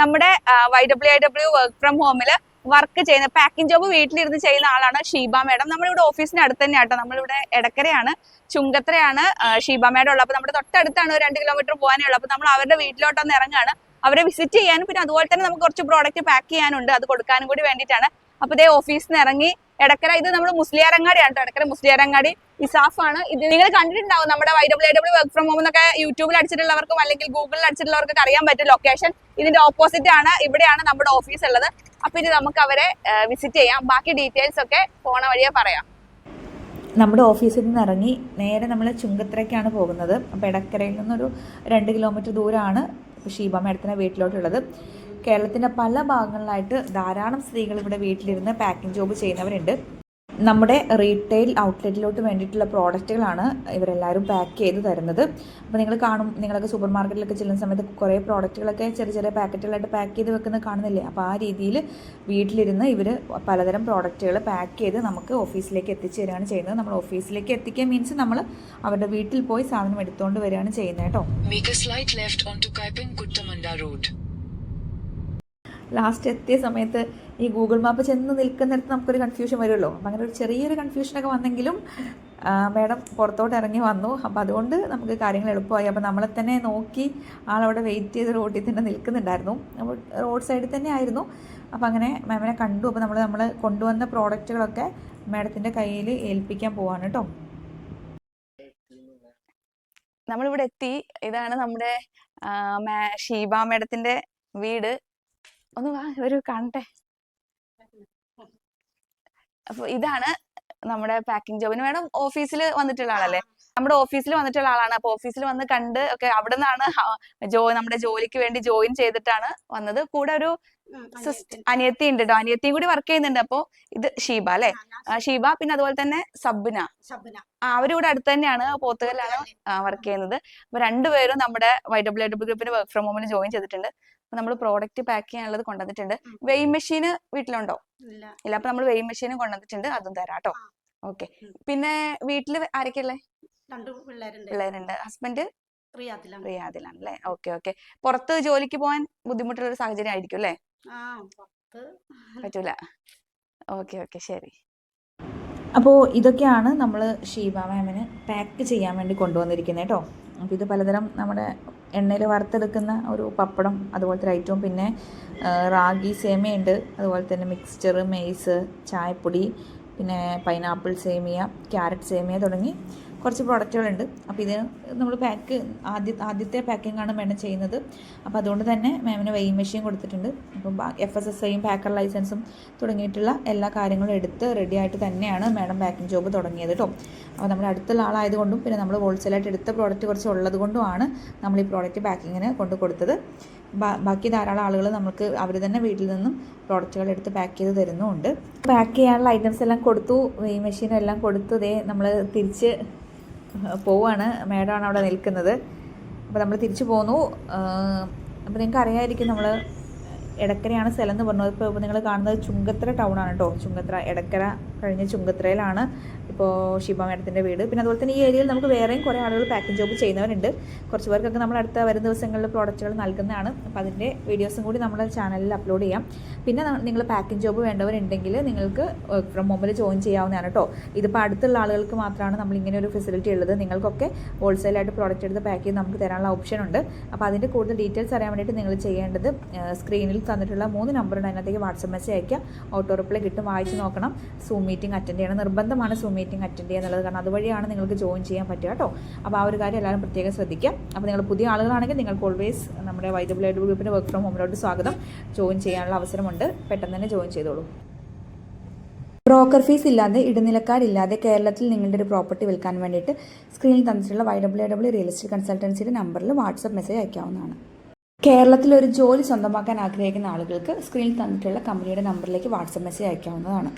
നമ്മുടെ Y W I W work from ഹോമിൽ work ചെയ്യുന്ന പാക്കിംഗ് ജോബ് വീട്ടിലിരുന്ന് ചെയ്യുന്ന ആളാണ് ഷീബ മാഡം. നമ്മളിവിടെ ഓഫീസിന് അടുത്ത് തന്നെ ആട്ടോ. നമ്മളിവിടെ എടക്കരയാണ് ചുങ്കത്രയാണ് ഷീബ മാഡം ഉള്ളത്. അപ്പൊ നമ്മുടെ തൊട്ടടുത്താണ് ഒരു രണ്ട് കിലോമീറ്റർ പോകാനേ ഉള്ളൂ. അപ്പൊ നമ്മൾ അവരുടെ വീട്ടിലോട്ടൊന്ന് ഇറങ്ങാണ്. അവരെ വിസിറ്റ് ചെയ്യാനും പിന്നെ അതുപോലെ തന്നെ നമുക്ക് കുറച്ച് പ്രോഡക്റ്റ് പാക്ക് ചെയ്യാനുണ്ട്. അത് കൊടുക്കാനും കൂടി വേണ്ടിയിട്ടാണ്. അപ്പൊ ഇതേ ഓഫീസിൽ നിന്ന് ഇറങ്ങി എടക്കര ഇത് നമ്മൾ മുസ്ലിയാരങ്ങാടിയാണ് കേട്ടോ. എടക്കര മുസ്ലിയാരങ്ങാടി ആണ്. ഇത് നിങ്ങൾ കണ്ടിട്ടുണ്ടാവും നമ്മുടെ Y W W work from home എന്നൊക്കെ യൂട്യൂബിൽ അടിച്ചിട്ടുള്ളവർക്കും അല്ലെങ്കിൽ ഗൂഗിളിൽ അടിച്ചിട്ടുള്ളവർക്കൊക്കെ അറിയാൻ പറ്റും ലൊക്കേഷൻ ഇതിന്റെ ഓപ്പോസിറ്റ് ആണ്. ഇവിടെയാണ് നമ്മുടെ ഓഫീസ് ഉള്ളത്. അപ്പൊ ഇനി നമുക്ക് അവരെ വിസിറ്റ് ചെയ്യാം. ബാക്കി ഡീറ്റെയിൽസ് ഒക്കെ പോണ വഴിയെ പറയാം. നമ്മുടെ ഓഫീസിൽ നിന്ന് ഇറങ്ങി നേരെ നമ്മൾ ചുങ്കത്തരയ്ക്കാണ് പോകുന്നത്. അപ്പോൾ ഇടക്കരയിൽ നിന്നൊരു രണ്ട് കിലോമീറ്റർ ദൂരമാണ് ഷീബ മേഡത്തിന്റെ വീട്ടിലോട്ടുള്ളത്. കേരളത്തിന്റെ പല ഭാഗങ്ങളിലായിട്ട് ധാരാളം സ്ത്രീകൾ ഇവിടെ വീട്ടിലിരുന്ന് പാക്കിംഗ് ജോബ് ചെയ്യുന്നവരുണ്ട്. നമ്മുടെ റീറ്റെയിൽ ഔട്ട്ലെറ്റിലോട്ട് വേണ്ടിയിട്ടുള്ള പ്രോഡക്റ്റുകളാണ് ഇവരെല്ലാവരും പാക്ക് ചെയ്ത് തരുന്നത്. അപ്പോൾ നിങ്ങൾ കാണും നിങ്ങളൊക്കെ സൂപ്പർ മാർക്കറ്റിലൊക്കെ ചെല്ലുന്ന സമയത്ത് കുറേ പ്രോഡക്റ്റുകളൊക്കെ ചെറിയ ചെറിയ പാക്കറ്റുകളായിട്ട് പാക്ക് ചെയ്ത് വെക്കുന്നത് കാണുന്നില്ലേ? അപ്പോൾ ആ രീതിയിൽ വീട്ടിലിരുന്ന് ഇവർ പലതരം പ്രോഡക്റ്റുകൾ പാക്ക് ചെയ്ത് നമുക്ക് ഓഫീസിലേക്ക് എത്തിച്ചു തരികയാണ് ചെയ്യുന്നത്. നമ്മൾ ഓഫീസിലേക്ക് എത്തിക്കുക മീൻസ് നമ്മൾ അവരുടെ വീട്ടിൽ പോയി സാധനം എടുത്തുകൊണ്ട് വരികയാണ് ചെയ്യുന്നത് കേട്ടോ. ലാസ്റ്റ് എത്തിയ സമയത്ത് ഈ ഗൂഗിൾ മാപ്പ് ചെന്ന് നിൽക്കുന്നിടത്ത് നമുക്കൊരു കൺഫ്യൂഷൻ വരുമല്ലോ. അപ്പം അങ്ങനെ ഒരു ചെറിയൊരു കൺഫ്യൂഷനൊക്കെ വന്നെങ്കിലും മാഡം പുറത്തോട്ട് ഇറങ്ങി വന്നു. അപ്പം അതുകൊണ്ട് നമുക്ക് കാര്യങ്ങൾ എളുപ്പമായി. അപ്പം നമ്മളെ തന്നെ നോക്കി ആളവിടെ വെയിറ്റ് ചെയ്ത് റോഡിൽ തന്നെ നിൽക്കുന്നുണ്ടായിരുന്നു. അപ്പോൾ റോഡ് സൈഡിൽ തന്നെ ആയിരുന്നു. അപ്പം അങ്ങനെ മാമിനെ കണ്ടു. അപ്പോൾ നമ്മൾ നമ്മൾ കൊണ്ടുവന്ന പ്രോഡക്റ്റുകളൊക്കെ മാഡത്തിന്റെ കയ്യിൽ ഏൽപ്പിക്കാൻ പോവാണ് കേട്ടോ നമ്മളിവിടെ എത്തി. ഇതാണ് നമ്മുടെ ഷീബ മേഡത്തിന്റെ വീട്. ഒന്ന് വാ ഒരു കാണട്ടെ. അപ്പൊ ഇതാണ് നമ്മുടെ പാക്കിംഗ് ജോബിന് മേഡം ഓഫീസിൽ വന്നിട്ടുള്ള ആളല്ലേ? നമ്മുടെ ഓഫീസിൽ വന്നിട്ടുള്ള ആളാണ്. അപ്പൊ ഓഫീസിൽ വന്ന് കണ്ട് ഒക്കെ അവിടെ നിന്നാണ് ജോ നമ്മുടെ ജോലിക്ക് വേണ്ടി ജോയിൻ ചെയ്തിട്ടാണ് വന്നത്. കൂടെ ഒരു അനിയത്തി ഉണ്ട്. കേട്ടോ അനിയത്തിയും കൂടി വർക്ക് ചെയ്യുന്നുണ്ട്. അപ്പോ ഇത് ഷീബ അല്ലെ? ഷീബ പിന്നെ അതുപോലെ തന്നെ സബ്ന. അവരിവിടെ അടുത്ത് തന്നെയാണ് പോത്തുകല്ലാണ് വർക്ക് ചെയ്യുന്നത്. അപ്പൊ രണ്ടുപേരും നമ്മുടെ വൈ ഡബ്ല്യു ഡബ്ല്യു ഗ്രൂപ്പിന്റെ വർക്ക് ഫ്രം ഹോമിൽ ജോയിൻ ചെയ്തിട്ടുണ്ട്. അപ്പൊ നമ്മൾ പ്രോഡക്റ്റ് പാക്ക് ചെയ്യാനുള്ളത് കൊണ്ടുവന്നിട്ടുണ്ട്. വെയിങ് മെഷീൻ വീട്ടിലുണ്ടോ? ഇല്ല. അപ്പൊ നമ്മൾ വെയിങ് മെഷീനും കൊണ്ടുവന്നിട്ടുണ്ട്. അതും തരാം കേട്ടോ ഓക്കെ. പിന്നെ വീട്ടിൽ ആരൊക്കെയുള്ളേ രണ്ട് പിള്ളേരുണ്ട്. പിള്ളേരുണ്ട്. ഹസ്ബൻഡ്? റിയാദിലാണ്. റിയാദിലാണ് അല്ലേ ഓക്കെ ഓക്കെ. പുറത്ത് ജോലിക്ക് പോകാൻ ബുദ്ധിമുട്ടുള്ള ഒരു സാഹചര്യം ആയിരിക്കും അല്ലേ? പറ്റൂല. Okay okay. ശരി. അപ്പോൾ ഇതൊക്കെയാണ് നമ്മൾ ഷീബ മാമിന് പാക്ക് ചെയ്യാൻ വേണ്ടി കൊണ്ടുവന്നിരിക്കുന്നത് കേട്ടോ. അപ്പോൾ ഇത് പലതരം നമ്മുടെ എണ്ണയിൽ വറുത്തെടുക്കുന്ന ഒരു പപ്പടം അതുപോലത്തെ ഐറ്റവും പിന്നെ റാഗി സേമിയുണ്ട് അതുപോലെ തന്നെ മിക്സ്ചർ മെയ്സ് ചായപ്പൊടി പിന്നെ പൈനാപ്പിൾ സേമിയ ക്യാരറ്റ് സേമിയ തുടങ്ങി കുറച്ച് പ്രോഡക്റ്റുകളുണ്ട് അപ്പോൾ ഇത് നമ്മൾ പാക്ക് ആദ്യ ആദ്യത്തെ പാക്കിംഗ് ആണ് മാഡം ചെയ്യുന്നത്. അപ്പോൾ അതുകൊണ്ട് തന്നെ മാമിന് വെയിങ് മെഷീൻ കൊടുത്തിട്ടുണ്ട്. അപ്പം എഫ് എസ് എസ് ഐയും പാക്കർ ലൈസൻസും തുടങ്ങിയിട്ടുള്ള എല്ലാ കാര്യങ്ങളും എടുത്ത് റെഡി ആയിട്ട് തന്നെയാണ് മാഡം പാക്കിംഗ് ജോബ് തുടങ്ങിയത് കേട്ടോ അപ്പോൾ നമ്മുടെ അടുത്തുള്ള ആളായതുകൊണ്ടും പിന്നെ നമ്മൾ ഹോൾസെയിലായിട്ട് എടുത്ത പ്രോഡക്റ്റ് കുറച്ച് ഉള്ളത് കൊണ്ടുമാണ് നമ്മൾ ഈ പ്രോഡക്റ്റ് പാക്കിങ്ങിന് കൊണ്ട് കൊടുത്തത്. ബാക്കി ധാരാളം ആളുകൾ നമുക്ക് അവർ തന്നെ വീട്ടിൽ നിന്നും പ്രോഡക്റ്റുകൾ എടുത്ത് പാക്ക് ചെയ്ത് തരുന്നുമുണ്ട്. പാക്ക് ചെയ്യാനുള്ള ഐറ്റംസ് എല്ലാം കൊടുത്തു വെയിൽ മെഷീനെല്ലാം കൊടുത്തു. ദേ നമ്മൾ തിരിച്ച് പോവാണ്. മാഡമാണ് അവിടെ നിൽക്കുന്നത്. അപ്പോൾ നമ്മൾ തിരിച്ചു പോന്നു. അപ്പോൾ നിങ്ങൾക്ക് അറിയാമായിരിക്കും നമ്മൾ എടക്കരയാണ് സ്ഥലം എന്ന് പറഞ്ഞത്. ഇപ്പോൾ നിങ്ങൾ കാണുന്നത് ചുങ്കത്തറ ടൗൺ ആണ് കേട്ടോ ചുങ്കത്തറ എടക്കര കഴിഞ്ഞ് ചുങ്കത്തറയിലാണ് ഇപ്പോൾ ഷിബ മേഡത്തിന്റെ വീട്. പിന്നെ അതുപോലെ തന്നെ ഈ ഏരിയയിൽ നമുക്ക് വേറെയും കുറേ ആളുകൾ പാക്കിംഗ് ജോബ് ചെയ്യുന്നവരുണ്ട്. കുറച്ച് പേർക്കൊക്കെ നമ്മൾ അടുത്ത വരും ദിവസങ്ങളിൽ പ്രോഡക്റ്റുകൾ നൽകുന്നതാണ്. അപ്പോൾ അതിന്റെ വീഡിയോസും കൂടി നമ്മുടെ ചാനലിൽ അപ്ലോഡ് ചെയ്യാം. പിന്നെ നിങ്ങൾ പാക്കിംഗ് ജോബ് വേണ്ടവരുണ്ടെങ്കിൽ നിങ്ങൾക്ക് വർക്ക് ഫ്രം ഹോമിൽ ജോയിൻ ചെയ്യാവുന്നതാണ് കേട്ടോ ഇതിപ്പോൾ അടുത്തുള്ള ആളുകൾക്ക് മാത്രമാണ് നമ്മൾ ഇങ്ങനെ ഒരു ഫെസിലിറ്റി ഉള്ളത്. നിങ്ങൾക്കൊക്കെ ഹോൾസെയിലായിട്ട് പ്രോഡക്റ്റ് എടുത്ത് പാക്ക് ചെയ്ത് നമുക്ക് തരാനുള്ള ഓപ്ഷൻ ഉണ്ട്. അപ്പോൾ അതിന്റെ കൂടുതൽ ഡീറ്റെയിൽസ് അറിയാൻ വേണ്ടിയിട്ട് നിങ്ങൾ ചെയ്യേണ്ടത് സ്ക്രീനിൽ തന്നിട്ടുള്ള മൂന്ന് നമ്പറുണ്ട് അതിനകത്തേക്ക് വാട്സപ്പ് മെസ്സേജ് അയക്കുക ഓട്ടോ റിപ്ലൈ കിട്ടും. വായിച്ച് നോക്കണം. സൂം മീറ്റിംഗ് അറ്റൻഡ് ചെയ്യണം. നിർബന്ധമാണ് സൂം മീറ്റിംഗ് അറ്റൻഡ് ചെയ്യുക എന്നുള്ളത്. കാരണം അതുവഴിയാണ് നിങ്ങൾക്ക് ജോയിൻ ചെയ്യാൻ പറ്റുക കേട്ടോ. അപ്പോൾ ആ ഒരു കാര്യം എല്ലാവരും പ്രത്യേകം ശ്രദ്ധിക്കുക. അപ്പോൾ നിങ്ങൾ പുതിയ ആളുകളാണെങ്കിൽ നിങ്ങൾക്ക് ഓൾവേസ് നമ്മുടെ വൈദ്യുതി ഗ്രൂപ്പിന്റെ വർക്ക് ഫ്രം ഹോമിലോട്ട് സ്വാഗതം. ജോയിൻ ചെയ്യാനുള്ള അവസരമുണ്ട്. പെട്ടെന്ന് തന്നെ ജോയിൻ ചെയ്തോളൂ. ബ്രോക്കർ ഫീസ് ഇല്ലാതെ ഇടനിലക്കാരില്ലാതെ കേരളത്തിൽ നിങ്ങളുടെ ഒരു പ്രോപ്പർട്ടി വിൽക്കാൻ വേണ്ടിയിട്ട് സ്ക്രീനിൽ തന്നിട്ടുള്ള Y W W real estate കൺസൾട്ടൻസിയുടെ നമ്പറിൽ വാട്സപ്പ് മെസ്സേജ് അയക്കാവുന്നതാണ്. കേരളത്തിൽ ഒരു ജോലി സ്വന്തമാക്കാൻ ആഗ്രഹിക്കുന്ന ആളുകൾക്ക് സ്ക്രീനിൽ തന്നിട്ടുള്ള കമ്പനിയുടെ നമ്പറിലേക്ക് വാട്സപ്പ് മെസ്സേജ് അയക്കാവുന്നതാണ്.